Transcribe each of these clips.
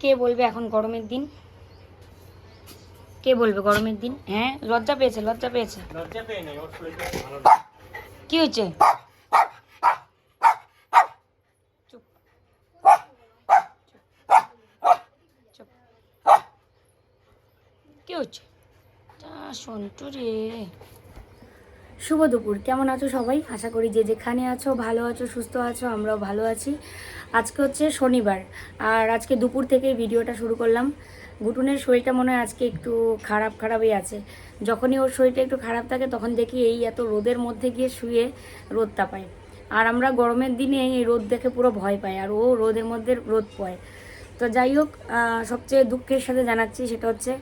কে বলবে এখন গরমের দিন? কে বলবে গরমের দিন? হ্যাঁ লজ্জা পেয়েছে লজ্জা পেয়েছে। কি হয়েছে? কি হচ্ছে? তা সন্টু রে। শুভ দুপুর। কেমন আছো সবাই? আশা করি যে যেখানে আছো, ভালো আছো, সুস্থ আছো, আমরাও ভালো আছি। আজকে হচ্ছে শনিবার, আর আজকে দুপুর থেকে ভিডিওটা শুরু করলাম। গুটুনের শরীরটা মনে হয় আজকে একটু খারাপ, খারাপই আছে। যখনই ওর শরীরটা একটু খারাপ থাকে, তখন দেখি এই এত রোদের মধ্যে গিয়ে শুয়ে রোদ তাপায়। আর আমরা গরমের দিনে এই রোদ দেখে পুরো ভয় পাই, আর ও রোদের মধ্যে রোদ পায় তো যাই হোক সবচেয়ে দুঃখের সাথে জানাচ্ছি সেটা হচ্ছে,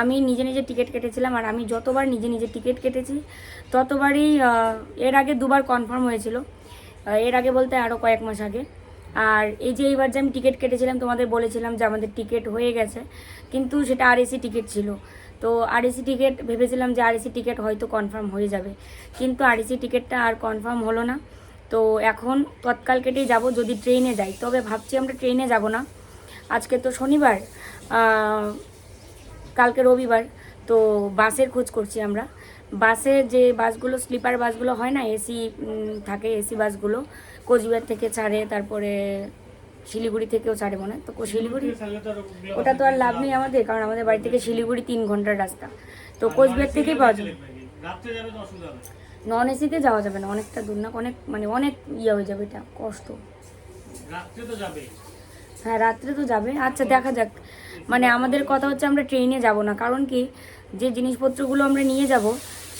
আমি নিজে নিজে টিকিট কেটেছিলাম আর আমি যতবার নিজে নিজে টিকিট কেটেছি, ততবারই এর আগে দুবার কনফার্ম হয়েছিল। এর আগে বলতে আরও কয়েক মাস আগে। আর এই যে এইবার যে আমি টিকিট কেটেছিলাম, তোমাদের বলেছিলাম যে আমাদের টিকিট হয়ে গেছে, কিন্তু সেটা আর এসি টিকিট ছিল। তো আর এসি টিকিট, ভেবেছিলাম যে আর এসি টিকিট হয়তো কনফার্ম হয়ে যাবে। কিন্তু আর এসি টিকিটটা আর কনফার্ম হলো না। তো এখন তৎকাল কেটেই যাব, যদি ট্রেনে যাই। তবে ভাবছি আমরা ট্রেনে যাব না। আজকে তো শনিবার কালকে রবিবার তো বাসের খোঁজ করছি আমরা। বাসে যে বাসগুলো স্লিপার বাসগুলো হয় না এসি থাকে এসি বাসগুলো কোচবিহার থেকে ছাড়ে তারপরে শিলিগুড়ি থেকেও ছাড়ে মনে হয়। তো শিলিগুড়ি ওটা তো আর লাভ নেই। আমাদের কারণ আমাদের বাড়ি থেকে শিলিগুড়ি তিন ঘণ্টার রাস্তা। তো কোচবিহার থেকেই পাওয়া যাবে নন এসিতে যাওয়া যাবে না অনেকটা দূর না অনেক মানে অনেক ইয়ে হয়ে যাবে এটা কষ্ট। রাত্রে তো যাবে হ্যাঁ রাত্রে তো যাবে আচ্ছা দেখা যাক। মানে আমাদের কথা হচ্ছে আমরা ট্রেনে যাব না। কারণ কি, যে জিনিসপত্রগুলো আমরা নিয়ে যাব,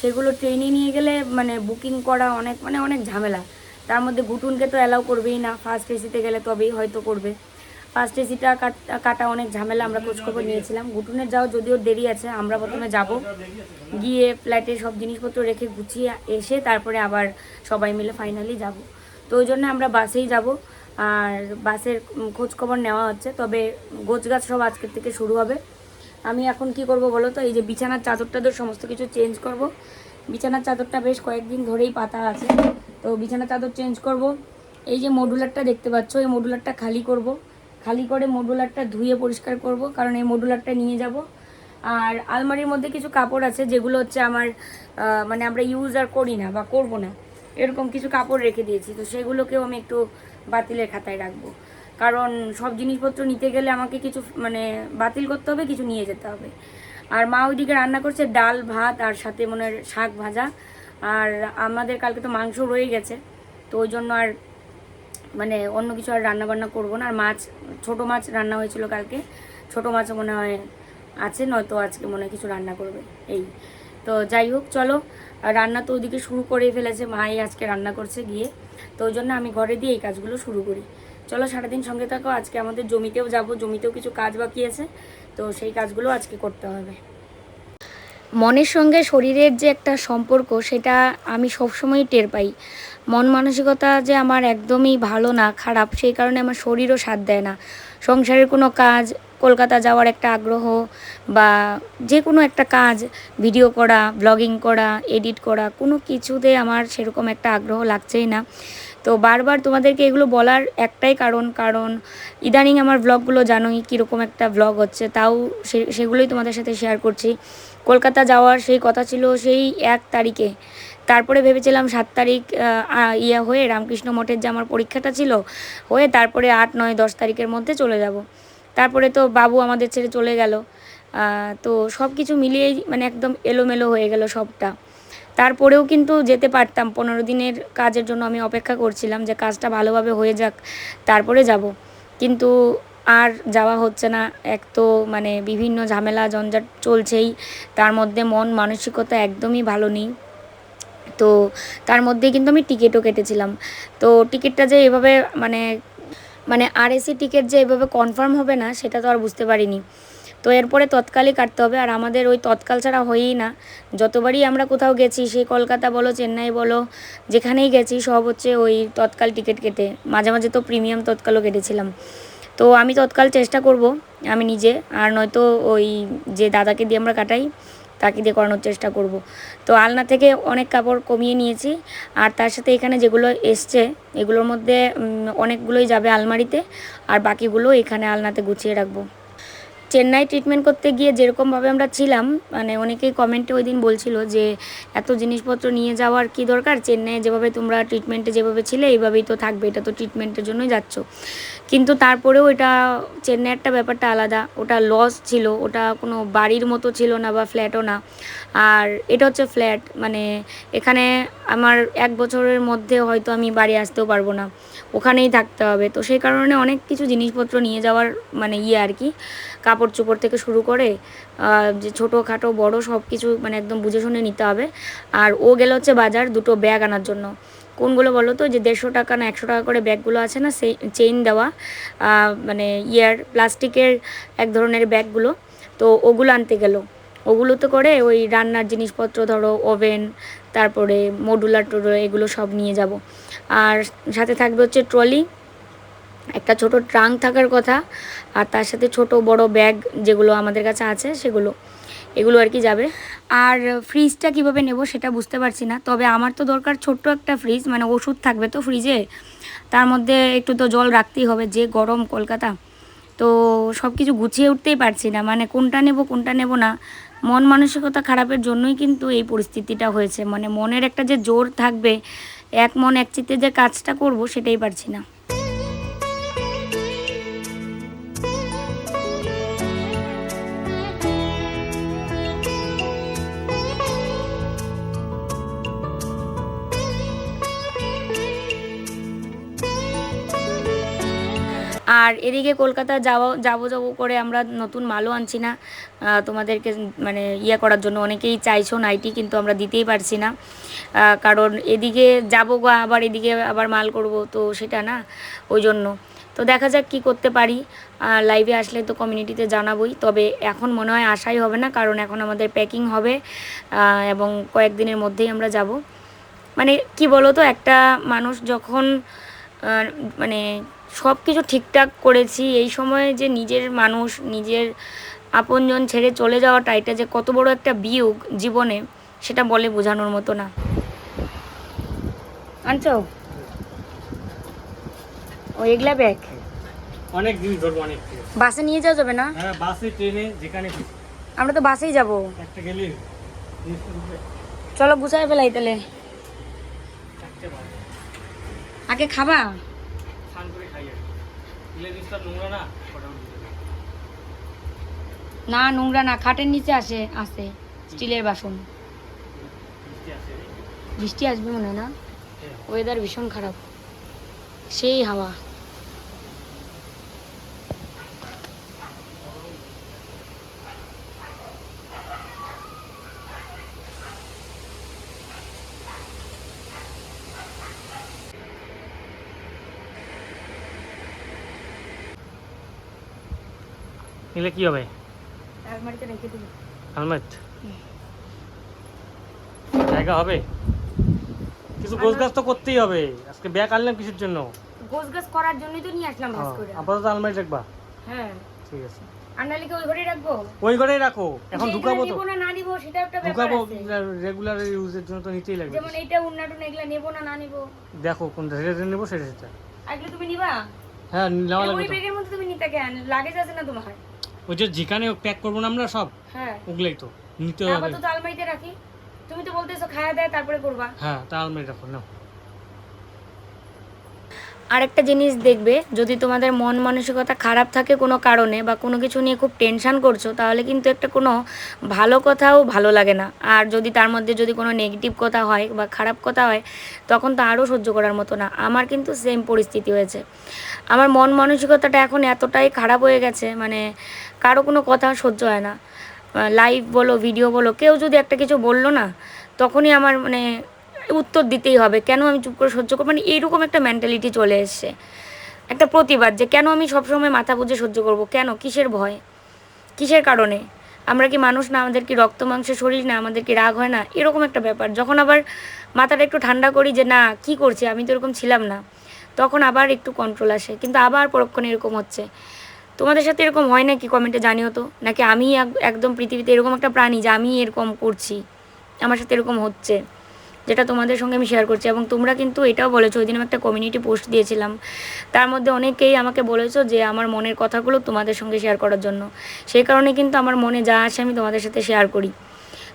সেগুলো ট্রেনে নিয়ে গেলে মানে বুকিং করা অনেক মানে অনেক ঝামেলা। তার মধ্যে ঘুটুনকে তো অ্যালাউ করবেই না। ফার্স্ট এসিতে গেলে তবেই হয়তো করবে। ফার্স্ট এসিটা কাটা অনেক ঝামেলা আমরা খোঁজখবর নিয়েছিলাম। গুটুনের যাও, যদিও দেরি আছে, আমরা প্রথমে যাব। গিয়ে ফ্ল্যাটে সব জিনিসপত্র রেখে গুছিয়ে এসে তারপরে আবার সবাই মিলে ফাইনালি যাব। তো ওই জন্য আমরা বাসেই যাব। আর বাসের উম, খোঁজ খবর নেওয়া হচ্ছে তবে গোছগাছ সব আজকের থেকে শুরু হবে। আমি এখন কি করব বলো তো? এই যে বিছানার চাদর টাদর সমস্ত কিছু চেঞ্জ করব। বিছানার চাদরটা বেশ কয়েকদিন ধরেই পাতা আছে তো বিছানার চাদর চেঞ্জ করব। এই যে মডুলারটা দেখতে পাচ্ছ এই মডুলারটা খালি করব। খালি করে মডুলারটা ধুয়ে পরিষ্কার করব কারণ এই মডুলারটা নিয়ে যাব। আর আলমারির মধ্যে কিছু কাপড় আছে যেগুলো হচ্ছে আমার মানে আমরা ইউজ আর করি না বা করব না। এরকম কিছু কাপড় রেখে দিয়েছি তো সেগুলোকেও আমি একটু বাতিলের খাতায় রাখব। কারণ সব জিনিসপত্র নিতে গেলে আমাকে কিছু মানে বাতিল করতে হবে, কিছু নিয়ে যেতে হবে। আর মা ওইদিকে রান্না করছে ডাল, ভাত আর সাথে মনে হয় শাক ভাজা। আর আমাদের কালকে তো মাংস রয়ে গেছে, তো ওই জন্য আর মানে অন্য কিছু আর রান্না বান্না করব না। আর মাছ, ছোট মাছ রান্না হয়েছিল কালকে। ছোট মাছ মনে হয় আছে, নয়তো আজকে মনে হয় কিছু রান্না করবে, এই। তো যাই হোক, চলো। রান্না তো ওদিকে শুরু করে ফেলেছে মাই আজকে রান্না করছে গিয়ে। তো ওই জন্য আমি ঘরে দিয়ে এই কাজগুলো শুরু করি। চলো সারাদিন সঙ্গে থাকো, আজকে আমাদের জমিতেও যাব, জমিতেও কিছু কাজ বাকি আছে, তো সেই কাজগুলো আজকে করতে হবে। মনের সঙ্গে শরীরের যে একটা সম্পর্ক, সেটা আমি সবসময়ই টের পাই। মন মানসিকতা যে আমার একদমই ভালো না, খারাপ, সেই কারণে আমার শরীরও সাথ দেয় না। সংসারের কোনো কাজ কলকাতা যাওয়ার একটা আগ্রহ বা যে কোনো একটা কাজ ভিডিও করা ব্লগিং করা এডিট করা, কোনো কিছুতে আমার সেরকম একটা আগ্রহ লাগছেই না। তো বারবার তোমাদেরকে এগুলো বলার একটাই কারণ কারণ ইদানিং আমার ব্লগগুলো জানোই কীরকম একটা ব্লগ হচ্ছে, তাও সেগুলোই তোমাদের সাথে শেয়ার করছি। কলকাতা যাওয়ার সেই কথা ছিল সেই এক তারিখে। তারপরে ভেবেছিলাম সাত তারিখ ইয়ে হয়ে রামকৃষ্ণ মঠের যে আমার পরীক্ষাটা ছিল, হয়ে তারপরে আট, নয়, দশ তারিখের মধ্যে চলে যাব। তারপরে তো বাবু আমাদের ছেড়ে চলে গেল। তো সব কিছু মিলিয়েই মানে একদম এলোমেলো হয়ে গেল সবটা। তারপরেও কিন্তু যেতে পারতাম। পনেরো দিনের কাজের জন্য আমি অপেক্ষা করছিলাম যে কাজটা ভালোভাবে হয়ে যাক, তারপরে যাব। কিন্তু আর যাওয়া হচ্ছে না। এক তো মানে বিভিন্ন ঝামেলা জঞ্জাট চলছেই। তার মধ্যে মন মানসিকতা একদমই ভালো নেই। তো তার মধ্যে কিন্তু আমি টিকিটও কেটেছিলাম। তো টিকিটটা যে এভাবে মানে মানে আর এসি টিকিট যে এভাবে কনফার্ম হবে না, সেটা তো আর বুঝতে পারিনি। তো এরপরে তৎকালই কাটতে হবে, আর আমাদের ওই তৎকাল ছাড়া হয়েই না। যতবারই আমরা কোথাও গেছি সেই কলকাতা বলো, চেন্নাই বলো, যেখানেই গেছি, সব হচ্ছে ওই তৎকাল টিকিট কেটে। মাঝে মাঝে তো প্রিমিয়াম তৎকালও কেটেছিলাম। তো আমি তৎকাল চেষ্টা করব, আমি নিজে, আর নয়তো ওই যে দাদাকে দিয়ে আমরা কাটাই তাকে দিয়ে করানোর চেষ্টা করব। তো আলনা থেকে অনেক কাপড় কমিয়ে নিয়েছি। আর তার সাথে এখানে যেগুলো এসছে, এগুলোর মধ্যে অনেকগুলোই যাবে আলমারিতে। আর বাকিগুলো এখানে আলনাতে গুছিয়ে রাখব। চেন্নাই ট্রিটমেন্ট করতে গিয়ে যেরকমভাবে আমরা ছিলাম মানে অনেকেই কমেন্টে ওই দিন বলছিল যে, এত জিনিসপত্র নিয়ে যাওয়ার কি দরকার? চেন্নাইয়ে যেভাবে তোমরা ট্রিটমেন্টে যেভাবে ছিলে, এইভাবেই তো থাকবে, এটা তো ট্রিটমেন্টের জন্যই যাচ্ছ। কিন্তু তারপরেও এটা চেন্নাইয়েরটা ব্যাপারটা আলাদা, ওটা লস ছিল, ওটা কোনো বাড়ির মতো ছিল না বা ফ্ল্যাটও না। আর এটা হচ্ছে ফ্ল্যাট মানে এখানে আমার এক বছরের মধ্যে হয়তো আমি বাড়ি আসতেও পারব না। ওখানেই থাকতে হবে। তো সেই কারণে অনেক কিছু জিনিসপত্র নিয়ে যাওয়ার মানে ইয়ে আর কি কাপড় চোপড় থেকে শুরু করে যে ছোটো খাটো বড় সব কিছু মানে একদম বুঝে শুনে নিতে হবে। আর ও গেলে হচ্ছে বাজার দুটো ব্যাগ আনার জন্য। কোনগুলো বলো তো? যে দেড়শো টাকা না একশো টাকা করে ব্যাগগুলো আছে না, সেই চেইন দেওয়া মানে ইয়ার প্লাস্টিকের এক ধরনের ব্যাগগুলো। তো ওগুলো আনতে গেলো। ওগুলোতে করে ওই রান্নার জিনিসপত্র ধরো ওভেন তারপরে মডুলার টডুলার এগুলো সব নিয়ে যাব। আর সাথে থাকবে হচ্ছে ট্রলি একটা ছোট ট্রাঙ্ক থাকার কথা, আর তার সাথে ছোট বড় ব্যাগ যেগুলো আমাদের কাছে আছে সেগুলো, এগুলো আর কি যাবে। আর ফ্রিজটা কীভাবে নেব সেটা বুঝতে পারছি না, তবে আমার তো দরকার ছোট্ট একটা ফ্রিজ মানে ওষুধ থাকবে তো ফ্রিজে তার মধ্যে একটু তো জল রাখতেই হবে, যে গরম কলকাতা, তো সব কিছু গুছিয়ে উঠতেই পারছি না মানে কোনটা নেব কোনটা নেব না মন মানসিকতা খারাপের জন্যই কিন্তু এই পরিস্থিতিটা হয়েছে। মানে মনের একটা যে জোর থাকবে, এক মন এক চিত্তে যে কাজটা করব সেটাই পারছি না। আর এদিকে কলকাতা যাওয়া, যাব যাব করে আমরা নতুন মালও আনছি না। তোমাদেরকে মানে ইয়ে করার জন্য অনেকেই চাইছো নাইটি, কিন্তু আমরা দিতেই পারছি না। কারণ এদিকে যাব গো, আবার এদিকে আবার মাল করব, তো সেটা না, ওই জন্য। তো দেখা যাক কি করতে পারি। লাইভে আসলে তো কমিউনিটিতে জানাবোই, তবে এখন মনে হয় আশাই হবে না, কারণ এখন আমাদের প্যাকিং হবে। এবং কয়েকদিনের মধ্যেই আমরা যাব। মানে কি বলো তো একটা মানুষ যখন মানে সব কিছু ঠিকঠাক করেছি। এই সময়ে যে নিজের মানুষ নিজের আপনজন ছেড়ে চলে যাওয়াটা এটা যে কত বড় একটা বিয়োগ জীবনে সেটা বলে বোঝানোর মতো না। আনছো? ও এগুলা ব্যাগ অনেক জিনিস ধরবো অনেক বাসে নিয়ে যাওয়া যাবে না? হ্যাঁ বাসে ট্রেনে যেখানে। আমরা তো বাসেই যাব। একটা গেলে চলো গুছাই ফেলাই তাহলে। আগে খাবা স্নান করে খাই আর কি। দিলে জিনিসটা নোংরা না। না নোংরা না খাটের নিচে আসে আসে স্টিলের বাসন। বৃষ্টি আসবে মনে হয় না? হ্যাঁ। ওয়েদার ভীষণ খারাপ। সেই হাওয়া। নিলে কি হবে? আলমারিতে রেখে দিবি। হেলমেট জায়গা হবে? কিছু গোছ গাছ তো করতেই হবে। আজকে ব্যাগ আনলাম কিসের জন্য? গোছ গাছ করার জন্যই তো নিয়ে আসলাম ভাস করে আপাতত আলমারি রাখবা? হ্যাঁ। ঠিক আছে। আন্ডালিকে ওই ঘরে রাখব? ওই ঘরেই রাখো। এখন ঢুকাবো তো। না না নিবো সেটা একটা ব্যাপার ঢুকাবো রেগুলার ইউজের জন্য তো নিতেই লাগবে। যেমন এইটা উন্নাটুন এগুলা নেব না না নিবো? দেখো কোনটা সেটা নেব সেটা সেটা। তুমি নিবা? হ্যাঁ নেওয়া লাগবে ওই ব্যাগের মধ্যে তুমি নিতে কেন? লাগেজ আছে না তোমার? ওই যে যেখানে প্যাক করব না আমরা সব হ্যাঁ। ওগুলাই তো নিতে হবে। আপাতত আলমারিতে রাখি। তুমি তো বলতেছো খায়া দেয় তারপরে করবা। হ্যাঁ তা আলমারি রাখো নাও। আরেকটা জিনিস দেখবে, যদি তোমাদের মন মানসিকতা খারাপ থাকে কোনো কারণে বা কোনো কিছু নিয়ে খুব টেনশান করছ, তাহলে কিন্তু একটা কোনো ভালো কথাও ভালো লাগে না। আর যদি তার মধ্যে যদি কোনো নেগেটিভ কথা হয় বা খারাপ কথা হয়, তখন তো আরও সহ্য করার মতো না। আমার কিন্তু সেম পরিস্থিতি হয়েছে। আমার মন মানসিকতাটা এখন এতটাই খারাপ হয়ে গেছে মানে কারও কোনো কথা সহ্য হয় না। লাইভ বলো ভিডিও বলো, কেউ যদি একটা কিছু বলল না, তখনই আমার মানে উত্তর দিতেই হবে, কেন আমি চুপ করে সহ্য করব? মানে এইরকম একটা মেন্টালিটি চলে এসছে। একটা প্রতিবাদ যে কেন আমি সবসময় মাথা বুঝে সহ্য করব? কেন? কিসের ভয়? কিসের কারণে? আমরা কি মানুষ না? আমাদের কি রক্ত মাংসের শরীর না? আমাদের কি রাগ হয় না? এরকম একটা ব্যাপার। যখন আবার মাথাটা একটু ঠান্ডা করি যে না, কি করছি? আমি তো এরকম ছিলাম না। তখন আবার একটু কন্ট্রোল আসে। কিন্তু আবার পরক্ষণে এরকম হচ্ছে। তোমাদের সাথে এরকম হয় নাকি? কমেন্টে জানিও তো। নাকি আমি এক- একদম পৃথিবীতে এরকম একটা প্রাণী যে আমি এরকম করছি? আমার সাথে এরকম হচ্ছে। যেটা তোমাদের সঙ্গে আমি শেয়ার করছি। এবং তোমরা কিন্তু এটাও বলেছ, ওই দিন আমি একটা কমিউনিটি পোস্ট দিয়েছিলাম। তার মধ্যে অনেকেই আমাকে বলেছ যে আমার মনের কথাগুলো তোমাদের সঙ্গে শেয়ার করার জন্য। সেই কারণে কিন্তু আমার মনে যা আসে আমি তোমাদের সাথে শেয়ার করি।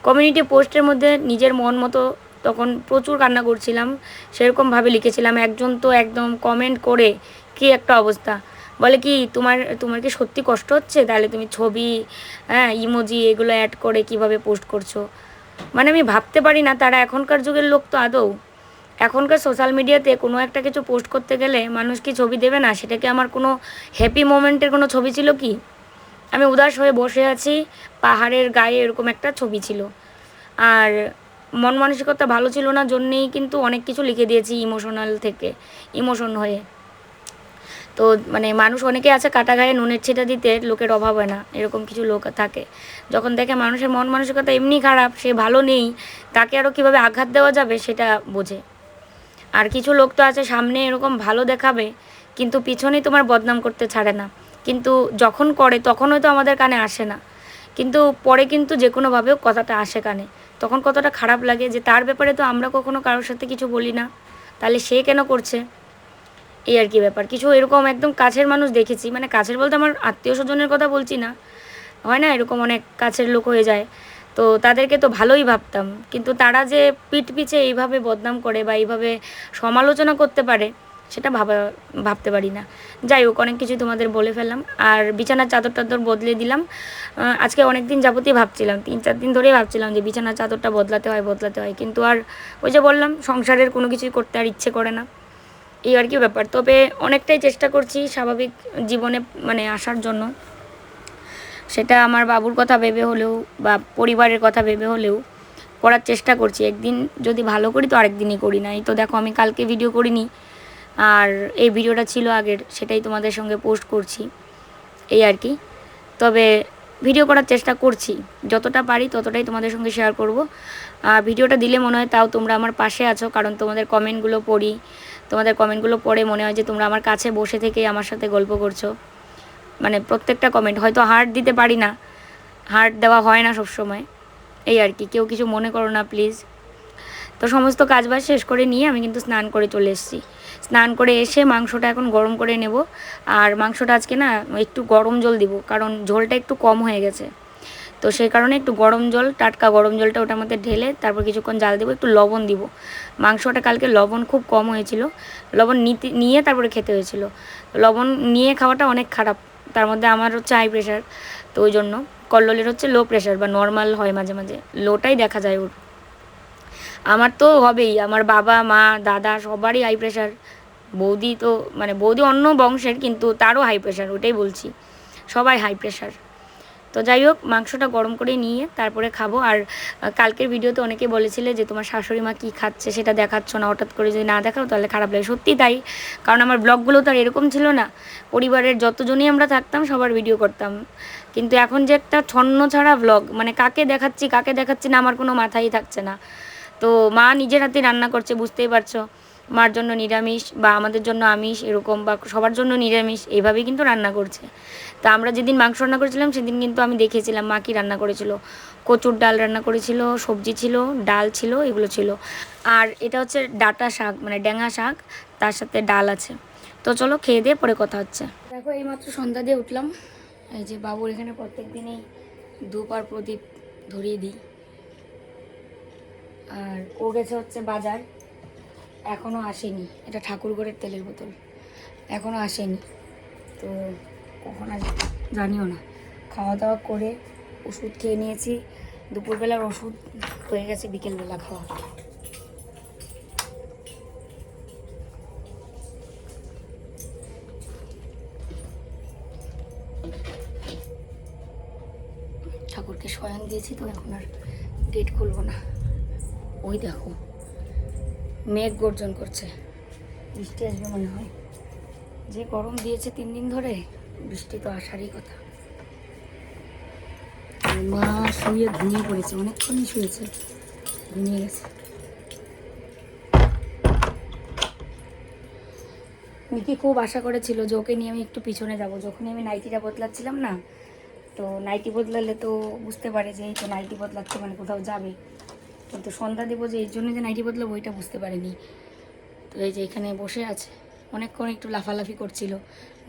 কমিউনিটি পোস্টের মধ্যে নিজের মন মতো তখন প্রচুর কান্না করছিলাম। সেরকমভাবে লিখেছিলাম, একজন তো একদম কমেন্ট করে কি একটা অবস্থা? বলে কি, তোমার তোমার কি সত্যি কষ্ট হচ্ছে? তাহলে তুমি ছবি হ্যাঁ ইমোজি এগুলো অ্যাড করে কীভাবে পোস্ট করছ? মানে আমি ভাবতে পারি না, তারা এখনকার যুগের লোক তো আদৌ। এখনকার সোশ্যাল মিডিয়াতে কোনো একটা কিছু পোস্ট করতে গেলে মানুষ কি ছবি দেবে না? সেটাকে আমার কোনো হ্যাপি মোমেন্টের কোনো ছবি ছিল কি? আমি উদাস হয়ে বসে আছি, পাহাড়ের গায়ে এরকম একটা ছবি ছিল। আর মন মানসিকতা ভালো ছিল না, জন্যেই কিন্তু অনেক কিছু লিখে দিয়েছি ইমোশনাল থেকে ইমোশন হয়ে। তো মানে মানুষ অনেকে আছে কাটা গায়ে নুনের ছিটা দিতে, লোকের অভাব হয় না, এরকম কিছু লোক থাকে। যখন দেখে মানুষের মন মানসিকতা এমনি খারাপ, সে ভালো নেই, তাকে আরও কীভাবে আঘাত দেওয়া যাবে সেটা বোঝে। আর কিছু লোক তো আছে সামনে এরকম ভালো দেখাবে, কিন্তু পিছনেই তোমার বদনাম করতে ছাড়ে না। কিন্তু যখন করে, তখন হয়তো আমাদের কানে আসে না। কিন্তু পরে কিন্তু যে কোনোভাবেও কথাটা আসে কানে। তখন কতটা খারাপ লাগে যে তার ব্যাপারে তো আমরা কখনো কারোর সাথে কিছু বলি না। তাহলে সে কেন করছে? এই আর কি ব্যাপার। কিছু এরকম একদম কাছের মানুষ দেখেছি মানে কাছের বলতে আমার আত্মীয় স্বজনের কথা বলছি না। হয় না, এরকম অনেক কাছের লোক হয়ে যায়। তো তাদেরকে তো ভালোই ভাবতাম, কিন্তু তারা যে পিঠ পিছে এইভাবে বদনাম করে বা এইভাবে সমালোচনা করতে পারে, সেটা ভাবা, ভাবতে পারি না। যাই হোক, অনেক কিছু তোমাদের বলে ফেললাম। আর বিছানার চাদর টাদর বদলে দিলাম। আজকে অনেক দিন যাবতীয় ভাবছিলাম, তিন চার দিন ধরেই ভাবছিলাম যে বিছানার চাদরটা বদলাতে হয় বদলাতে হয়। কিন্তু আর ওই যে বললাম, সংসারের কোনো কিছুই করতে আর ইচ্ছে করে না। এই আর কি ব্যাপার। তবে অনেকটাই চেষ্টা করছি স্বাভাবিক জীবনে মানে আসার জন্য। সেটা আমার বাবুর কথা ভেবে হলেও বা পরিবারের কথা ভেবে হলেও করার চেষ্টা করছি। একদিন যদি ভালো করি তো আরেকদিনই করি না এই তো দেখো আমি কালকে ভিডিও করিনি। আর এই ভিডিওটা ছিল আগের, সেটাই তোমাদের সঙ্গে পোস্ট করছি। এই আর কি। তবে ভিডিও করার চেষ্টা করছি। যতটা পারি ততটাই তোমাদের সঙ্গে শেয়ার করব। আর ভিডিওটা দিলে মনে হয় তাও তোমরা আমার পাশে আছো, কারণ তোমাদের কমেন্টগুলো পড়ি। তোমাদের কমেন্টগুলো পড়ে মনে হয় যে তোমরা আমার কাছে বসে থেকেই আমার সাথে গল্প করছ। মানে প্রত্যেকটা কমেন্ট হয়তো হার্ট দিতে পারি না। হার্ট দেওয়া হয় না সবসময়। এই আর কি, কেউ কিছু মনে করো না প্লিজ তো সমস্ত কাজবাজ শেষ করে নিয়ে আমি কিন্তু স্নান করে চলে এসেছি। স্নান করে এসে মাংসটা এখন গরম করে নেব। আর মাংসটা আজকে না একটু গরম জল দিব, কারণ ঝোলটা একটু কম হয়ে গেছে। তো সেই কারণে একটু গরম জল, টাটকা গরম জলটা ওটার মধ্যে ঢেলে তারপর কিছুক্ষণ জাল দেবো, একটু লবণ দিব। মাংসটা কালকে লবণ খুব কম হয়েছিল। লবণ নিতে, নিয়ে তারপরে খেতে হয়েছিল। লবণ নিয়ে খাওয়াটা অনেক খারাপ, তার মধ্যে আমার হচ্ছে হাই প্রেশার তো ওই জন্য। কল্লোলের হচ্ছে লো প্রেশার বা নর্মাল হয় মাঝে মাঝে। লোটাই দেখা যায় ওর। আমার তো হবেই, আমার বাবা, মা, দাদা সবারই হাই প্রেশার বৌদি তো মানে বৌদি অন্য বংশের কিন্তু তারও হাই প্রেশার ওটাই বলছি। সবাই হাই প্রেশার তো যাই হোক, মাংসটা গরম করে নিয়ে তারপরে খাব। আর কালকের ভিডিওতে অনেকে বলেছিলে যে তোমার শাশুড়ি মা কী খাচ্ছে সেটা দেখাচ্ছ না, হঠাৎ করে যদি না দেখাও তাহলে খারাপ লাগে। সত্যি তাই, কারণ আমার ব্লগগুলো তো আর এরকম ছিল না। পরিবারের যতজনই আমরা থাকতাম, সবার ভিডিও করতাম। কিন্তু এখন যে একটা ছন্ন ছাড়া ব্লগ মানে কাকে দেখাচ্ছি কাকে দেখাচ্ছি না, আমার কোনো মাথায় থাকছে না। তো মা নিজের হাতে রান্না করছে, বুঝতেই পারছ। মার জন্য নিরামিষ বা আমাদের জন্য আমিষ এরকম বা সবার জন্য নিরামিষ, এইভাবেই কিন্তু রান্না করছে। তা আমরা যেদিন মাংস রান্না করেছিলাম, সেদিন কিন্তু আমি দেখেছিলাম মা কি রান্না করেছিল। কচুর ডাল রান্না করেছিল, সবজি ছিল, ডাল ছিল, এগুলো ছিল। আর এটা হচ্ছে ডাটা শাক মানে ড্যাঙা শাক, তার সাথে ডাল আছে। তো চলো খেয়ে দিয়ে পরে কথা হচ্ছে। দেখো এইমাত্র সন্ধ্যা দিয়ে উঠলাম। এই যে বাবুর এখানে প্রত্যেক দিনেই ধূপ আর প্রদীপ ধরিয়ে দিই। আর ও গেছে হচ্ছে বাজার। এখনও আসেনি। এটা ঠাকুরগড়ের তেলের বোতল। এখনও আসেনি। তো কখন আসবে জানিও না। খাওয়া দাওয়া করে ওষুধ খেয়ে নিয়েছি। দুপুরবেলার ওষুধ হয়ে গেছে বিকেলবেলা খাওয়া। ঠাকুরকে শয়ন দিয়েছি তো এখন আর গেট খুলবো না। ওই দেখো। মেঘ গর্জন করছে। বৃষ্টি আসবে মনে হয়। যে গরম দিয়েছে তিন দিন ধরে, বৃষ্টি তো আসারই কথা। মা শুয়ে ঘুমিয়ে পড়েছে, অনেকক্ষণই শুয়েছে। ঘুমিয়ে গেছে। মিকি খুব আশা করেছিল যে ওকে নিয়ে আমি একটু পিছনে যাব। যখনই আমি নাইটিটা বদলাচ্ছিলাম না, তো নাইটি বদলালে তো বুঝতে পারে যে এই তো নাইটি বদলাচ্ছে মানে কোথাও যাবে। কিন্তু সন্ধ্যা দেবো যে এই জন্য যে নাইটি বদলাবো বইটা বুঝতে পারেনি। তো এই যে এখানে বসে আছে। অনেকক্ষণ একটু লাফালাফি করছিল।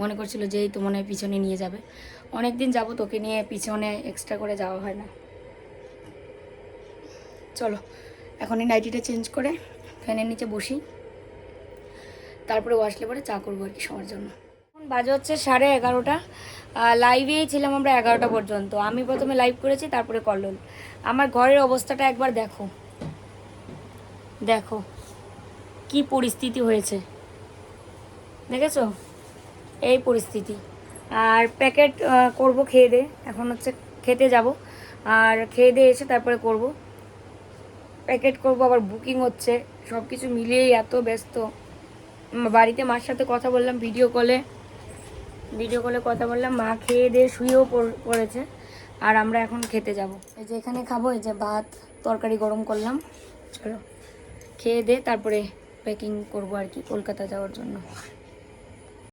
মনে করছিল যে এই তো মনে পিছনে নিয়ে যাবে। অনেক দিন যাব তোকে নিয়ে পিছনে এক্সট্রা করে যাওয়া হয় না। চলো, এখন এই নাইটিটা চেঞ্জ করে ফ্যানের নিচে বসি। তারপরে ও আসলে পরে চা করব আর কি সবার জন্য। এখন বাজে হচ্ছে সাড়ে এগারোটা। লাইভেই ছিলাম আমরা এগারোটা পর্যন্ত। আমি প্রথমে লাইভ করেছি, তারপরে কল্লোল আমার ঘরের অবস্থাটা একবার দেখো। দেখো, কি পরিস্থিতি হয়েছে। দেখেছ? এই পরিস্থিতি। আর প্যাকেট করব খেয়ে দে। এখন হচ্ছে খেতে যাব। আর খেয়ে দিয়ে এসে তারপরে করব। প্যাকেট করব, আবার বুকিং হচ্ছে। সব কিছু মিলিয়েই এত ব্যস্ত। বাড়িতে মার সাথে কথা বললাম ভিডিও কলে ভিডিও কলে কথা বললাম, মা খেয়ে দিয়ে শুয়েও পড়- পড়েছে। আর আমরা এখন খেতে যাব। এই যে এখানে খাব, এই যে ভাত, তরকারি গরম করলাম। চলো, খেয়ে দে, তারপরে প্যাকিং করব আর কি, কলকাতা যাওয়ার জন্য।